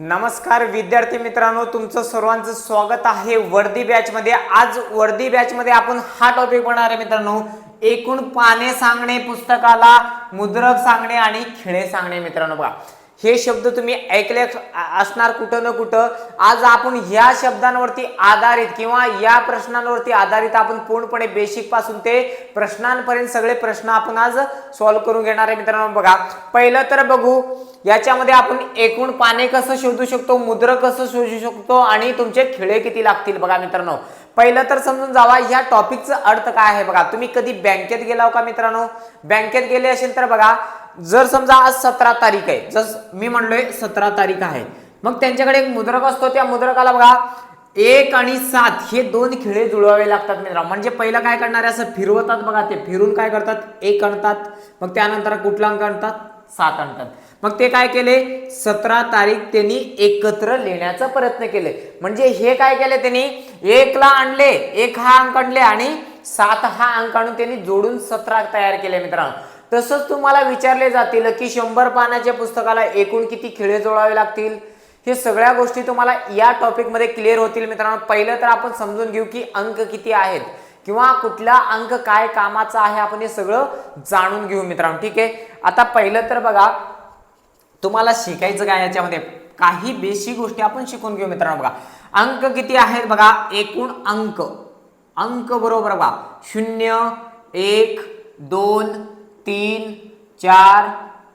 नमस्कार विद्यार्थी मित्रांनो तुमचं सर्वांचं स्वागत आहे वर्दी बॅच मध्ये. आज वर्दी बॅच मध्ये आपण हा टॉपिक बनणार आहे मित्रांनो. एकूण पाने सांगणे पुस्तकाला मुद्रक सांगणे आणि खिळे सांगणे मित्रांनो बघा. हे शब्द तुम्ही ऐकले असणार कुठं ना कुठं. आज आपण ह्या शब्दांवरती आधारित किंवा या प्रश्नांवरती आधारित आपण पूर्णपणे बेसिकपासून ते प्रश्नांपर्यंत सगळे प्रश्न आपण आज सॉल्व्ह करून घेणार आहे मित्रांनो. बघा पहिलं तर बघू याच्यामध्ये आपण एकूण पाने कसं शोधू शकतो मुद्र कसं शोधू शकतो आणि तुमचे खिळे किती लागतील बघा मित्रांनो. पहिलं तर समजून जावा ह्या टॉपिकचा अर्थ काय आहे बघा. तुम्ही कधी बँकेत गेलाव का मित्रांनो? बँकेत गेले असेल तर बघा जर समजा आज सतरा तारीख आहे जस मी म्हणलोय सतरा तारीख आहे मग त्यांच्याकडे एक मुद्रक असतो त्या मुद्रकाला बघा एक आणि सात हे दोन खिळे जुळवावे लागतात मित्रांनो. म्हणजे पहिलं काय करणार आहे? असं फिरवतात बघा ते. फिरून काय करतात? एक आणतात. मग त्यानंतर कुठला अंक आणतात? सात आणतात. मग ते काय केले? सतरा तारीख त्यांनी एकत्र लिहिण्याचा प्रयत्न केले. म्हणजे हे काय केले त्यांनी? एकला आणले एक हा अंक आणले आणि सात हा अंक आणून त्यांनी जोडून सतरा तयार केले मित्रांनो. तसंच तुम्हाला विचारले जातील की शंभर पानाच्या पुस्तकाला एकूण किती खिळे जोडावे लागतील? हे सगळ्या गोष्टी तुम्हाला या टॉपिकमध्ये क्लिअर होतील मित्रांनो. पहिलं तर आपण समजून घेऊ की अंक किती आहेत किंवा कुठला अंक काय कामाचा आहे. आपण हे सगळं जाणून घेऊ मित्रांनो. ठीक आहे? आता पहिलं तर बघा तुम्हाला शिकायचं काय याच्यामध्ये? काही बेसिक गोष्टी आपण शिकून घेऊ मित्रांनो बघा. अंक किती आहेत बघा? एकूण अंक. अंक बरोबर बघा. शून्य एक दोन तीन चार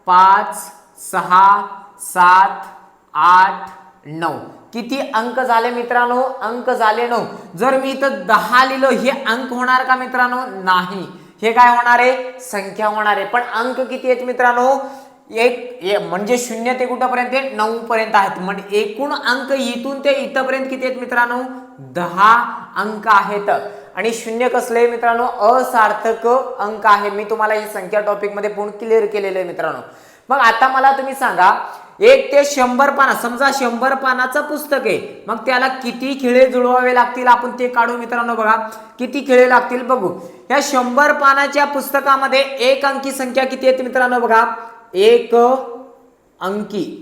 पाच सहा सात आठ नऊ. किती अंक झाले मित्रांनो? अंक झाले नऊ. जर मी इथं दहा लिहिलं हे अंक होणार का मित्रांनो? नाही. हे काय होणार आहे? संख्या होणार आहे. पण अंक किती आहेत मित्रांनो? एक म्हणजे शून्य ते कुठपर्यंत आहे? नऊ पर्यंत आहेत. म्हणजे एकूण अंक इथून ते इथपर्यंत किती आहेत मित्रांनो? दहा अंक आहेत. आणि शून्य कसले मित्रांनो? असार्थक अंक आहे. मी तुम्हाला ही संख्या टॉपिकमध्ये पूर्ण क्लिअर केलेलं आहे मित्रांनो. मग आता मला तुम्ही सांगा एक ते शंभर पाना समजा शंभर पानाचं पुस्तक आहे. मग त्याला किती खिळे जुळवावे लागतील? आपण ते काढू मित्रांनो बघा. किती खिळे लागतील? बघू. या शंभर पानाच्या पुस्तकामध्ये एक अंकी संख्या किती आहेत मित्रांनो बघा? एक अंकी.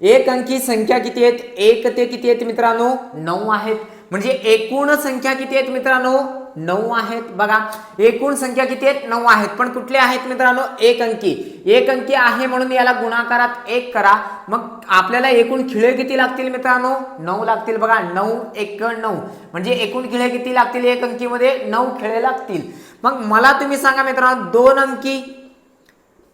एक अंकी संख्या किती आहेत? एक ते किती आहेत मित्रांनो? नऊ आहेत. म्हणजे एकूण संख्या किती आहेत मित्रांनो? नऊ आहेत. बघा एकूण संख्या किती आहेत? नऊ आहेत. पण कुठले आहेत मित्रांनो? एक अंकी. एक अंकी आहे म्हणून याला गुणाकारात एक करा. मग आपल्याला एकूण खिळे किती लागतील मित्रांनो? नऊ लागतील. बघा नऊ एक नऊ. म्हणजे एकूण खिळे किती लागतील? एक अंकीमध्ये नऊ खिळे लागतील. मग मला तुम्ही सांगा मित्रांनो दोन अंकी.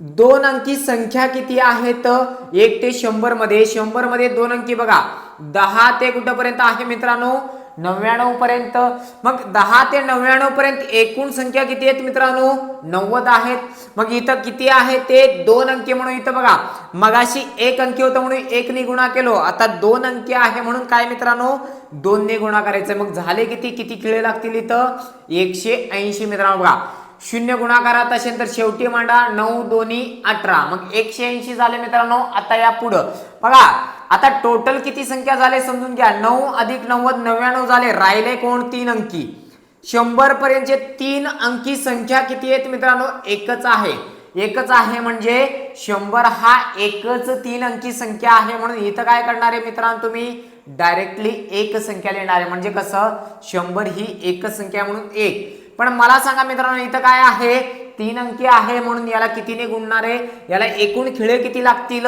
दोन अंकी संख्या किती आहेत एक ते शंभरमध्ये शंभरमध्ये दोन अंकी बघा. दहा ते कुठपर्यंत आहे मित्रांनो? नव्याण्णव पर्यंत. मग दहा ते नव्याण्णव पर्यंत एकूण संख्या किती आहेत मित्रांनो? नव्वद आहेत. मग इथं किती आहे ते? दोन अंकी म्हणून इथं बघा. मगाशी एक अंकी होतं म्हणून एकने गुणा केलो. आता दोन अंकी आहे म्हणून काय मित्रांनो? दोनने गुणा करायचं. मग झाले किती? किती खिळे लागतील इथं? एकशे ऐंशी मित्रांनो बघा. शून्य गुणाकारात असेल तर शेवटी मांडा नऊ दोन्ही अठरा. मग एकशे ऐंशी झाले मित्रांनो आता या पुढं. बघा आता टोटल किती संख्या झाले समजून घ्या. नऊ अधिक नव्वद नव्याण्णव झाले. राहिले कोण? तीन अंकी. शंभर पर्यंतचे तीन अंकी संख्या किती आहेत मित्रांनो? एकच आहे. एकच आहे म्हणजे शंभर हा एकच तीन अंकी संख्या आहे म्हणून इथं काय करणार आहे मित्रांनो तुम्ही? डायरेक्टली एक संख्या लिहिणार आहे. म्हणजे कसं? शंभर ही एकच संख्या म्हणून एक. पण मला सांगा मित्रांनो इथं काय आहे? तीन अंकी आहे म्हणून याला कितीने गुणणार आहे? याला एकूण खिळे किती लागतील?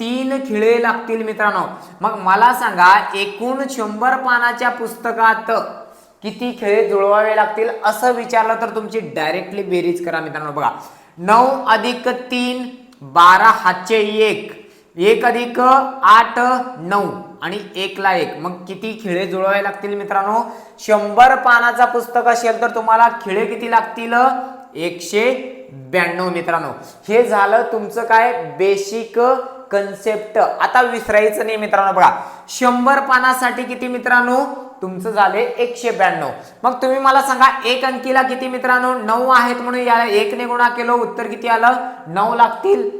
तीन खिळे लागतील मित्रांनो. मग मला सांगा एकूण शंभर पानाच्या पुस्तकात किती खेळे जुळवावे लागतील? असं विचारलं तर तुमची डायरेक्टली बेरीज करा मित्रांनो. बघा नऊ अधिक तीन बारा हातचे एक. एक अधिक आठ नऊ. आणि एकला एक. मग किती खिळे जुळवावे लागतील मित्रांनो? शंभर पानाचा पुस्तक असेल तर तुम्हाला खिळे किती लागतील? एकशे ब्याण्णव मित्रांनो. हे झालं तुमचं काय? बेसिक कन्सेप्ट आता विसरायचं नाही मित्रांनो बघा. शंभर पानासाठी किती मित्रांनो? तुमचं झाले एकशे ब्याण्णव. मग तुम्ही मला सांगा एक अंकीला किती मित्रांनो? नऊ आहेत म्हणून याला एकने गुणा केलो उत्तर किती आलं? नऊ लागतील.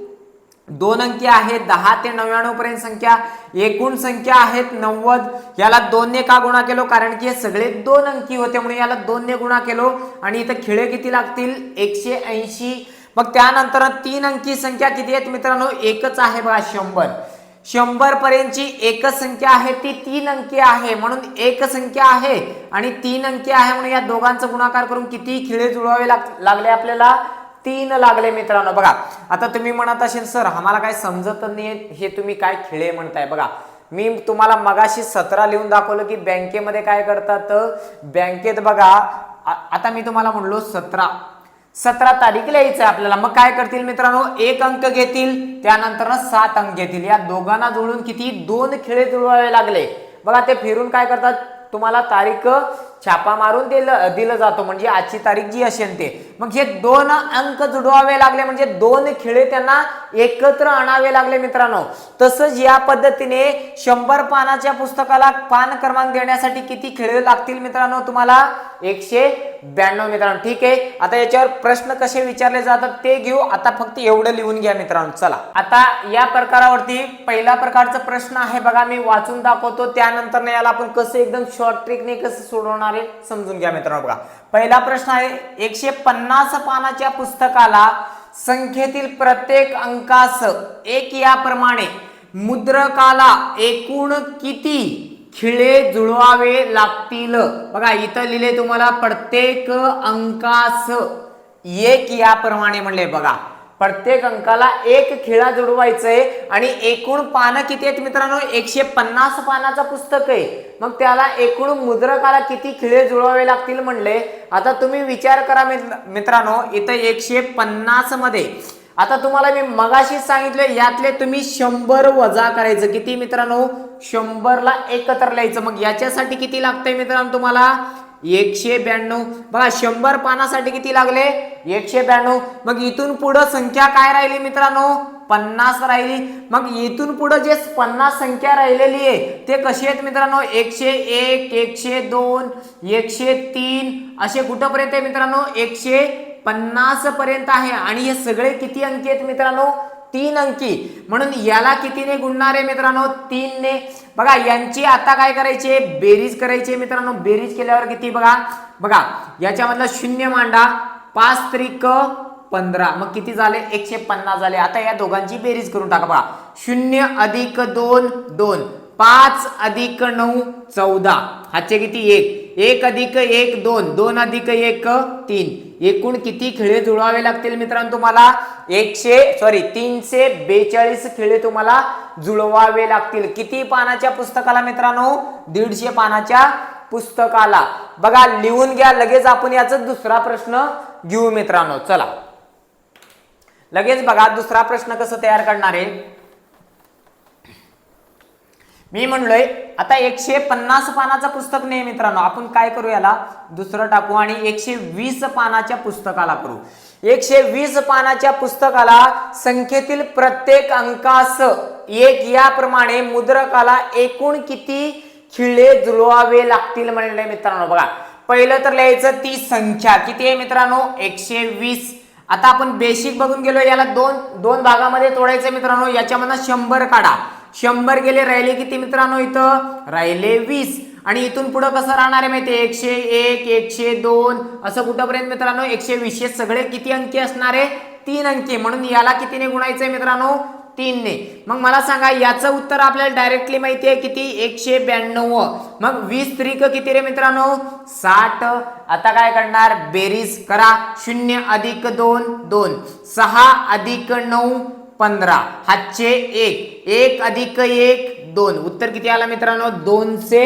दोन अंकी आहेत दहा ते नव्याण्णव पर्यंत संख्या एकूण संख्या आहेत नव्वद. याला दोनने का गुणा केलो? कारण की हे सगळे दोन अंकी होते म्हणून याला दोनने गुणा केलो. आणि इथं खिळे किती लागतील? एकशे ऐंशी. मग त्यानंतर तीन अंकी संख्या किती आहेत मित्रांनो? एकच आहे बघा शंभर. शंभर पर्यंतची एकच संख्या आहे ती तीन अंकी आहे. म्हणून एक संख्या आहे आणि तीन अंकी आहे म्हणून या दोघांचा गुणाकार करून किती खिळे जुळवावे लाग- लागले आपल्याला? तीन लागले मित्रांनो. बघा आता तुम्ही म्हणत असेल सर आम्हाला काय समजत नाही हे तुम्ही काय खेळे म्हणताय? बघा मी तुम्हाला मगाशी सतरा लिहून दाखवलं की बँकेमध्ये काय करतात? बँकेत बघा आता मी तुम्हाला म्हणलो सतरा. सतरा तारीख लिहायचं आहे आपल्याला. मग काय करतील मित्रांनो? एक अंक घेतील त्यानंतर सात अंक घेतील. या दोघांना जुळून किती? दोन खेळे जुळवावे लागले. बघा ते फिरून काय करतात? तुम्हाला तारीख छापा मारून दिलं दिलं जातो. म्हणजे आजची तारीख जी असेल ते. मग हे दोन अंक जुडवावे लागले. म्हणजे दोन खिळे त्यांना एकत्र आणावे लागले मित्रांनो. तसंच या पद्धतीने शंभर पानाच्या पुस्तकाला पान क्रमांक देण्यासाठी किती खिळे लागतील मित्रांनो तुम्हाला? एकशे ब्याण्णव मित्रांनो. ठीक आहे? आता याच्यावर प्रश्न कसे विचारले जातात ते घेऊ. आता फक्त एवढं लिहून घ्या मित्रांनो. चला. आता या प्रकारावरती पहिला प्रकारचा प्रश्न आहे बघा. मी वाचून दाखवतो. त्यानंतर याला आपण कसं एकदम शॉर्ट ट्रिकने कसं सोडवणार आहे समजून घ्या मित्रांनो बघा. पहिला प्रश्न आहे एकशे पन्नास पानाच्या पुस्तकाला संख्येतील प्रत्येक अंकास एक याप्रमाणे मुद्रकाला एकूण किती खिळे जुळवावे लागतील? बघा इथं लिहिले तुम्हाला प्रत्येक अंकास एक याप्रमाणे म्हणले बघा. प्रत्येक अंकाला एक खिळा जुळवायचंय आणि एकूण पानं किती आहेत मित्रांनो? एकशे पन्नास पानाचं पुस्तक आहे. मग त्याला एकूण मुद्रकाला किती खिळे जुळवावे लागतील म्हणले? आता तुम्ही विचार करा मित्र- मित्रांनो इथं एकशे पन्नासमध्ये. आता तुम्हाला मी मगाशीच सांगितलं यातले तुम्ही शंभर वजा करायचं. किती मित्रांनो? शंभरला एकत्र लिहायचं. मग याच्यासाठी किती लागतंय मित्रांनो तुम्हाला? एकशे ब्याण्णव. बघा शंभर पानासाठी किती लागले? एकशे ब्याण्णव. मग इथून पुढं संख्या काय राहिली मित्रांनो? पन्नास राहिली. मग इथून पुढं जे पन्नास संख्या राहिलेली आहे ते कशी आहेत मित्रांनो? एकशे एक एकशे दोन एकशे तीन. असे कुठंपर्यंत आहे मित्रांनो? एकशे पन्नास पर्यंत आहे. आणि हे सगळे किती अंकी आहेत मित्रांनो? तीन अंकी. म्हणून याला कितीने गुणणार आहे मित्रांनो? तीनने. बघा यांची आता काय करायचे बेरीज करायची आहे मित्रांनो. बेरीज केल्यावर किती बघा? बघा याच्यामधला शून्य मांडा. पाच त्रिक पंधरा. मग किती झाले? एकशे पन्नास झाले. आता या दोघांची बेरीज करून टाका बघा. शून्य अधिक दोन दोन. पाच अधिक नऊ चौदा. हाचे किती? एक. एक अधिक एक दोन. दोन अधिक एक तीन. एकूण किती खिळे जुळवावे लागतील मित्रांनो तुम्हाला? एकशे सॉरी तीनशे बेचाळीस खिळे तुम्हाला जुळवावे लागतील. किती पानाच्या पुस्तकाला मित्रांनो? दीडशे पानाच्या पुस्तकाला. बघा लिहून घ्या. लगेच आपण याचा दुसरा प्रश्न घेऊ मित्रांनो. चला. लगेच बघा दुसरा प्रश्न कसं तयार करणार आहे? मी म्हणलोय आता एकशे पन्नास पानाचं पुस्तक नाही मित्रांनो आपण काय करू याला? दुसरं टाकू आणि एकशे वीस पानाच्या पुस्तकाला करू. एकशे वीस पानाच्या पुस्तकाला संख्येतील प्रत्येक अंकास एक याप्रमाणे मुद्रकाला एकूण किती खिळे जुळवावे लागतील म्हणले मित्रांनो. बघा पहिलं तर लिहायचं ती संख्या. किती आहे मित्रांनो? एकशे वीस. आता आपण बेसिक बघून गेलो याला दोन दोन भागामध्ये तोडायचं मित्रांनो याच्यामधनं शंभर काढा. शंभर गेले राहिले किती मित्रांनो इथं? राहिले वीस. आणि इथून पुढे कसं राहणार आहे माहिती एकशे एक एकशे दोन. असं कुठंपर्यंत मित्रांनो? एकशे वीसशे सगळे किती अंकी असणार आहे? तीन अंकी. म्हणून याला कितीने गुणायचंय मित्रांनो? तीनने. मग मला सांगा याचं उत्तर आपल्याला डायरेक्टली माहिती आहे किती? एकशे ब्याण्णव. मग वीस त्रिक किती रे मित्रांनो? साठ. आता काय करणार? बेरीज करा. शून्य अधिक दोन दोन. सहा अधिक नऊ पंधरा. हातचे एक. एक अधिक एक दोन. उत्तर किती आला मित्रांनो? दोनशे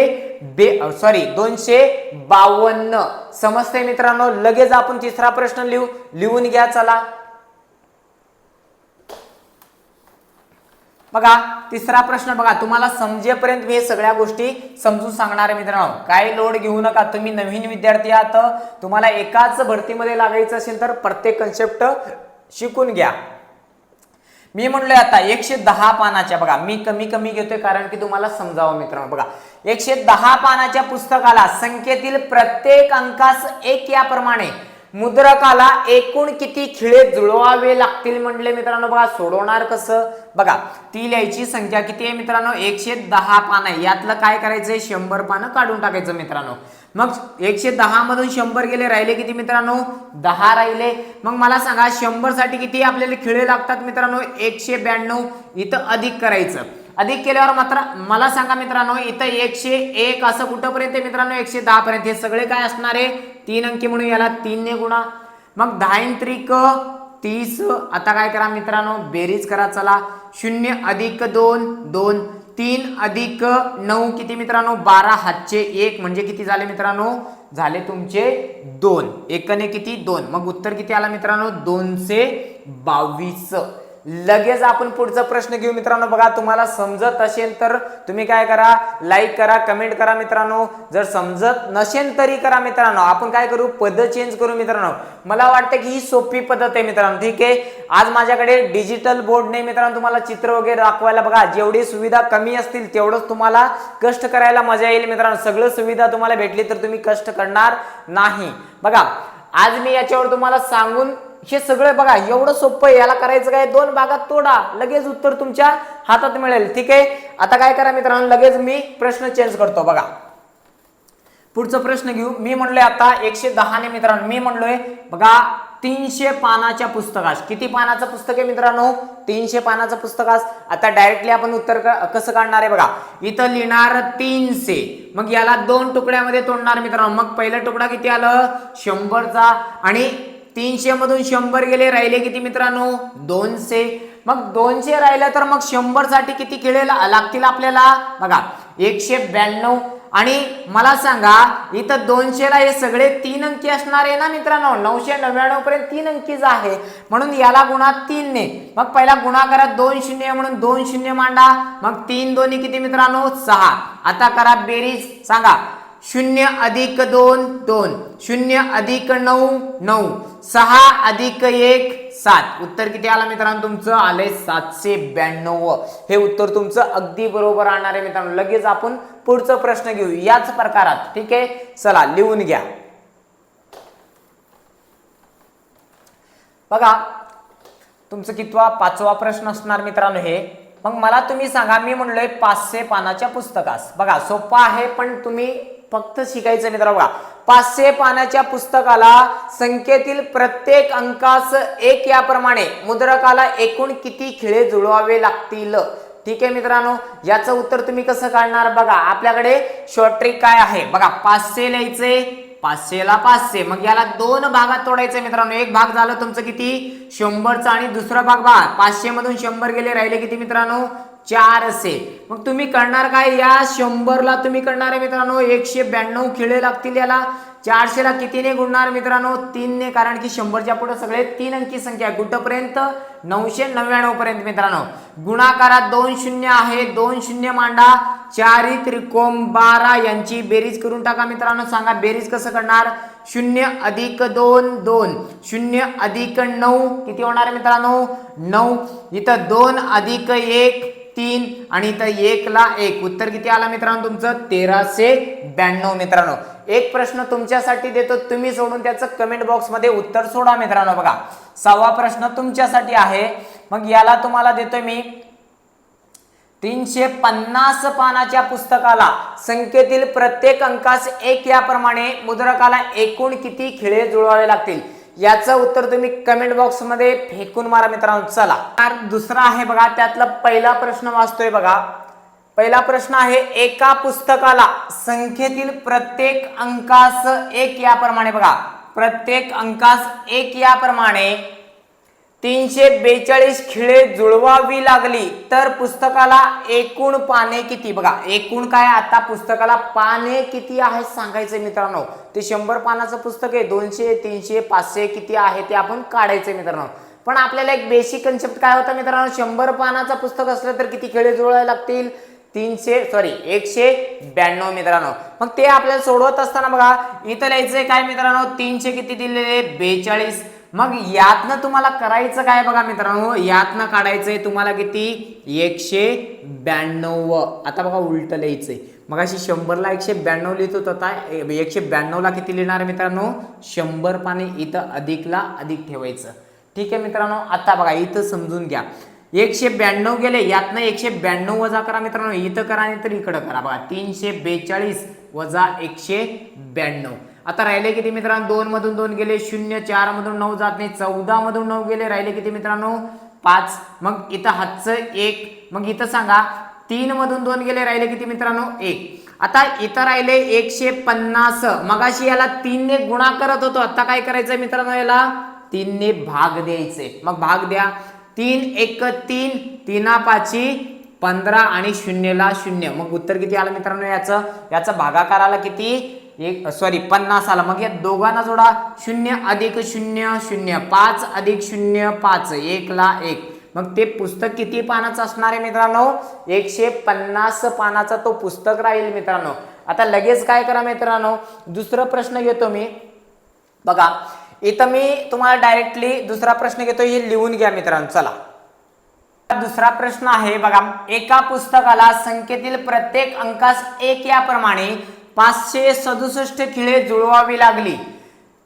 बे सॉरी दोनशे बावन्न. समजते मित्रांनो? लगेच आपण तिसरा प्रश्न लिहू. लिहून घ्या चला. बघा तिसरा प्रश्न बघा. तुम्हाला समजेपर्यंत मी हे सगळ्या गोष्टी समजून सांगणार आहे मित्रांनो. काय लोड घेऊ नका. तुम्ही नवीन विद्यार्थी आहात. तुम्हाला एकाच भरतीमध्ये लागायचं असेल तर प्रत्येक कन्सेप्ट शिकून घ्या. मी म्हणलोय आता एकशे दहा पानाच्या बघा मी कमी कमी घेतोय कारण की तुम्हाला समजावं मित्रांनो. बघा एकशे दहा पानाच्या पुस्तकाला संख्येतील प्रत्येक अंकास एक याप्रमाणे मुद्रकाला एकूण किती खिळे जुळवावे लागतील म्हणले मित्रांनो? बघा सोडवणार कसं? बघा ती लिहायची संख्या किती आहे मित्रांनो? एकशे दहा पान आहे. यातलं काय करायचंय? शंभर पानं काढून टाकायचं मित्रांनो. मग एकशे दहा मधून शंभर गेले राहिले किती मित्रांनो? दहा राहिले. मग मला सांगा शंभरसाठी किती आपल्याला खिळे लागतात मित्रांनो? एकशे ब्याण्णव. इथं अधिक करायचं. अधिक केल्यावर मात्र मला सांगा मित्रांनो इथं एकशे एक असं कुठंपर्यंत आहे मित्रांनो? एकशे दहा पर्यंत. हे सगळे काय असणार आहे? तीन अंकी म्हणून याला तीनने गुणा. मग दहा त्रिक तीस. आता काय करा मित्रांनो? बेरीज करा चला. शून्य अधिक दोन दोन. तीन अधिक नऊ किती मित्रांनो? बारा हातचे एक. म्हणजे किती झाले मित्रांनो? झाले तुमचे दोन. एकने किती? दोन. मग उत्तर किती आला मित्रांनो? दोनशे बावीस. लगेच आपण पुढचा प्रश्न घेऊ मित्रांनो. बघा तुम्हाला समजत असेल तर तुम्ही काय करा? लाईक करा कमेंट करा मित्रांनो. जर समजत नसेल तरी करा मित्रांनो. आपण काय करू? पद चेंज करू मित्रांनो. मला वाटतं की ही सोपी पद्धत आहे मित्रांनो. ठीक आहे? आज माझ्याकडे डिजिटल बोर्ड नाही मित्रांनो तुम्हाला चित्र वगैरे दाखवायला बघा. जेवढी सुविधा कमी असतील तेवढंच तुम्हाला कष्ट करायला मजा येईल मित्रांनो. सगळं सुविधा तुम्हाला भेटली तर तुम्ही कष्ट करणार नाही. बघा आज मी याच्यावर तुम्हाला सांगून हे सगळं बघा एवढं सोपं आहे. याला करायचं काय? दोन भागात तोडा. लगेच उत्तर तुमच्या हातात मिळेल. ठीक आहे? आता काय करा मित्रांनो? लगेच मी प्रश्न चेंज करतो बघा. पुढचा प्रश्न घेऊ. मी म्हणलोय आता एकशे दहाने मित्रांनो मी म्हणलोय बघा तीनशे पानाच्या पुस्तकास. किती पानाचं पुस्तक आहे मित्रांनो? तीनशे पानाचं पुस्तकास. आता डायरेक्टली आपण उत्तर कसं काढणार आहे बघा? इथं लिहिणार तीनशे. मग याला दोन तुकड्यामध्ये तोडणार मित्रांनो. मग पहिला तुकडा किती आलं? शंभरचा. आणि तीनशे मधून शंभर गेले राहिले किती मित्रांनो? दोनशे. मग दोनशे राहिलं तर मग शंभरसाठी किती खेळे लागतील आपल्याला? बघा एकशे ब्याण्णव. आणि मला सांगा इथं दोनशेला हे सगळे तीन अंकी असणार आहे ना मित्रांनो? नऊशे नव्याण्णव पर्यंत तीन अंकीच आहे. म्हणून याला गुणा तीनने मग पहिला गुणाकारात दोन शून्य म्हणून दोन शून्य मांडा. मग तीन दोन्ही किती मित्रांनो? सहा. आता करा बेरीज. सांगा शून्य अधिक दोन दोन. शून्य अधिक नऊ नऊ. सहा अधिक एक सात. उत्तर किती आलं मित्रांनो तुमचं? आलंय सातशे ब्याण्णव. हे उत्तर तुमचं अगदी बरोबर आणणार आहे मित्रांनो. लगेच आपण पुढचा प्रश्न घेऊ. याच प्रकारात ठीक आहे? चला लिहून घ्या. बघा तुमचं कितवा पाचवा प्रश्न असणार मित्रांनो हे. मग मला तुम्ही सांगा मी म्हणलोय पाचशे पानाच्या पुस्तकास. बघा सोपं आहे पण तुम्ही फक्त शिकायचं मित्र बघा पाचशे पानाच्या पुस्तकाला संख्येतील प्रत्येक अंकास एक याप्रमाणे मुद्रकाला एकूण किती खिळे जुळवावे लागतील? ठीक आहे मित्रांनो याचं उत्तर तुम्ही कसं काढणार बघा. आपल्याकडे शॉर्ट ट्रिक काय आहे? बघा पाचशे लिहायचे पाचशेला पाचशे. मग याला दोन भागात तोडायचं मित्रांनो. एक भाग झालं तुमचं किती? शंभरचा आणि दुसरा भाग बघा पाचशे मधून शंभर गेले राहिले किती मित्रांनो? चारशे मग तुम्ही करणार काय? या शंभरला तुम्ही करणार आहे मित्रांनो. एकशे ब्याण्णव खिळे लागतील याला. चारशेला कितीने गुणणार मित्रांनो? तीनने कारण की शंभरच्या पुढे सगळे तीन अंकी संख्या आहे. कुठपर्यंत? नऊशे नव्याण्णव पर्यंत मित्रांनो. गुणाकारात दोन शून्य आहे. दोन शून्य मांडा. चारी त्रिकोण बारा यांची बेरीज करून टाका मित्रांनो. सांगा बेरीज कसं करणार? शून्य अधिक दोन दोन. शून्य अधिक नऊ. किती होणार आहे मित्रांनो? नऊ. इथं दोन अधिक एक. तीन आणि इथं एकला एक. उत्तर किती आला मित्रांनो तुमचं? तेराशे ब्याण्णव मित्रांनो. एक प्रश्न तुमच्यासाठी देतो. तुम्ही सोडून त्याचं कमेंट बॉक्समध्ये उत्तर सोडा मित्रांनो बघा. सहावा प्रश्न तुमच्यासाठी आहे. मग याला तुम्हाला देतोय मी तीनशे पन्नास पानाच्या पुस्तकाला. संख्येतील प्रत्येक अंकास एक याप्रमाणे मुद्रकाला एकूण किती खिळे जुळवावे लागतील? याचं उत्तर तुम्ही कमेंट बॉक्समध्ये फेकून मारा मित्रांनो. चला. तर दुसरा आहे बघा त्यातला पहिला प्रश्न वाचतोय बघा. पहिला प्रश्न आहे एका पुस्तकाला संख्येतील प्रत्येक अंकास एक याप्रमाणे बघा. प्रत्येक अंकास एक याप्रमाणे तीनशे बेचाळीस खिळे जुळवावी लागली. तर पुस्तकाला एकूण पाने किती? बघा एकूण काय? आता पुस्तकाला पाने किती आहेत सांगायचे मित्रांनो? ते शंभर पानाचं पुस्तक आहे. दोनशे तीनशे पाचशे किती आहे ते आपण काढायचे मित्रांनो. पण आपल्याला एक बेसिक कन्सेप्ट काय होता मित्रांनो? शंभर पानाचं पुस्तक असलं तर किती खिळे जुळवावे लागतील? तीनशे सॉरी एकशे ब्याण्णव मित्रांनो. मग ते आपल्याला सोडवत असताना बघा इथं लिहायचंय काय मित्रांनो? तीनशे किती दिलेले? बेचाळीस. मग यातनं तुम्हाला करायचं काय बघा मित्रांनो? यातनं काढायचंय तुम्हाला किती? एकशे ब्याण्णव. आता बघा उलट लिहायचंय. मग अशी शंभरला एकशे ब्याण्णव लिहित होत आता एकशे ब्याण्णवला किती लिहिणार आहे मित्रांनो? शंभर पाणी इथं अधिकला अधिक ठेवायचं. ठीक आहे मित्रांनो आता बघा इथं समजून घ्या. एकशे ब्याण्णव गेले यातनं एकशे ब्याण्णव वजा करा मित्रांनो. इथं करा नाही तर इकडं करा. बघा तीनशे बेचाळीस वजा एकशे ब्याण्णव. आता राहिले किती मित्रांनो? दोन मधून दोन गेले शून्य चार मधून नऊ जात नाही चौदा मधून नऊ गेले राहिले किती मित्रांनो? पाच. मग इथं हातचं एक. मग इथं सांगा तीन मधून दोन गेले राहिले किती मित्रांनो? एक. आता इथं राहिले एकशे पन्नास. मगाशी याला तीनने गुणा करत होतो आता काय करायचं मित्रांनो याला? तीनने भाग द्यायचे. मग भाग द्या. तीन एक तीन तीना पाची पंधरा आणि शून्यला शून्य. मग उत्तर किती आलं मित्रांनो याचं? याचं भागाकार आला किती? एक सॉरी पन्नास आला. मग या दोघांना जोडा. शून्य अधिक शून्य शून्य. पाच अधिक शून्य पाच. एकला एक. मग ते पुस्तक किती पानाचं असणार आहे मित्रांनो? एकशे पन्नास पानाचा तो पुस्तक राहील मित्रांनो. आता लगेच काय करा मित्रांनो? दुसरा प्रश्न घेतो मी. बघा इथं मी तुम्हाला डायरेक्टली दुसरा प्रश्न घेतो हे लिहून घ्या मित्रांनो. चला. दुसरा प्रश्न आहे बघा. एका पुस्तकाला संख्येतील प्रत्येक अंकास एक याप्रमाणे पाचशे सदुसष्ट खिळे जुळवावी लागली.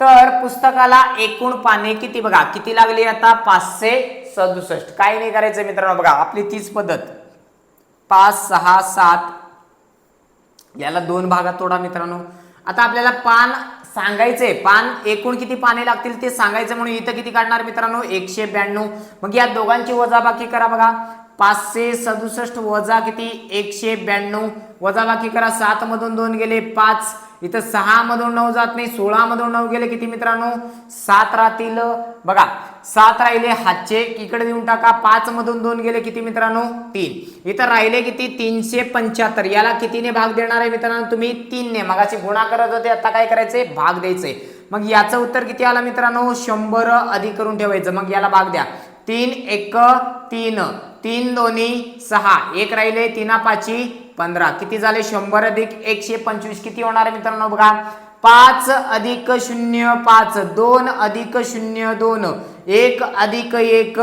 तर पुस्तकाला एकूण पाने किती? बघा किती लागली आता? पाचशे सदुसष्ट. काय नाही करायचं मित्रांनो बघा आपली तीच पद्धत. पाच सहा सात. याला दोन भागात तोडा मित्रांनो. आता आपल्याला पान सांगायचे पान एकूण किती पाने लागतील ते सांगायचं म्हणून इथं किती काढणार मित्रांनो? एकशे ब्याण्णव. मग या दोघांची वजाबाकी करा बघा. पाचशे सदुसष्ट वजा किती? एकशे ब्याण्णव. वजाबाकी करा. सात मधून दोन गेले पाच. इथं सहा मधून नऊ जात नाही. सोळा मधून नऊ गेले किती मित्रांनो? सात राहतील. बघा सात राहिले हातचे. इकडे देऊन टाका. पाच मधून दोन गेले किती मित्रांनो? तीन. इथं राहिले किती? तीनशे पंच्याहत्तर. याला कितीने भाग देणार आहे मित्रांनो तुम्ही? तीनने. मगाशी गुणा करत होते आता काय करायचे भाग द्यायचे मग याचं उत्तर किती आलं मित्रांनो? शंभर अधिक करून ठेवायचं. मग याला भाग द्या. तीन एक तीन. तीन दोन्ही सहा. एक राहिले तीना पाची पंधरा. किती झाले? शंभर अधिक एकशे पंचवीस. किती होणार आहे मित्रांनो बघा? पाच अधिक शून्य पाच. दोन अधिक शून्य दोन. एक अधिक एक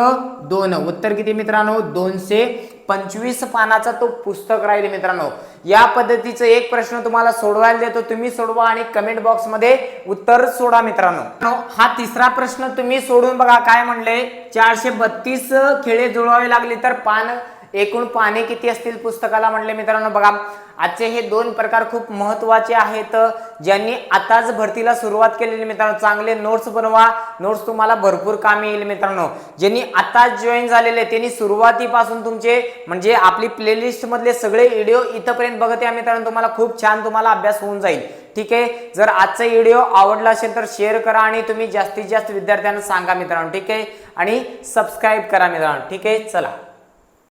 दोन. उत्तर किती मित्रांनो? दोनशे पंचवीस पानाचा तो पुस्तक राहील मित्रांनो. या पद्धतीचं एक प्रश्न तुम्हाला सोडवायला देतो. तुम्ही सोडवा आणि कमेंट बॉक्समध्ये उत्तर सोडा मित्रांनो. हा तिसरा प्रश्न तुम्ही सोडून बघा. काय म्हणले? चारशे बत्तीस खेळे जुळवावे लागले तर पान एकूण पाने किती असतील पुस्तकाला म्हणले मित्रांनो बघा. आजचे हे दोन प्रकार खूप महत्त्वाचे आहेत ज्यांनी आताच भरतीला सुरुवात केलेली मित्रांनो. चांगले नोट्स बनवा. नोट्स तुम्हाला भरपूर कामी येईल मित्रांनो. ज्यांनी आताच जॉईन झालेले त्यांनी सुरुवातीपासून तुमचे म्हणजे आपली प्लेलिस्ट मधले सगळे व्हिडिओ इथंपर्यंत बघत या मित्रांनो. तुम्हाला खूप छान तुम्हाला अभ्यास होऊन जाईल. ठीक आहे? जर आजचा व्हिडिओ आवडला असेल तर शेअर करा आणि तुम्ही जास्तीत जास्त विद्यार्थ्यांना सांगा मित्रांनो. ठीक आहे? आणि सबस्क्राईब करा मित्रांनो. ठीक आहे? चला.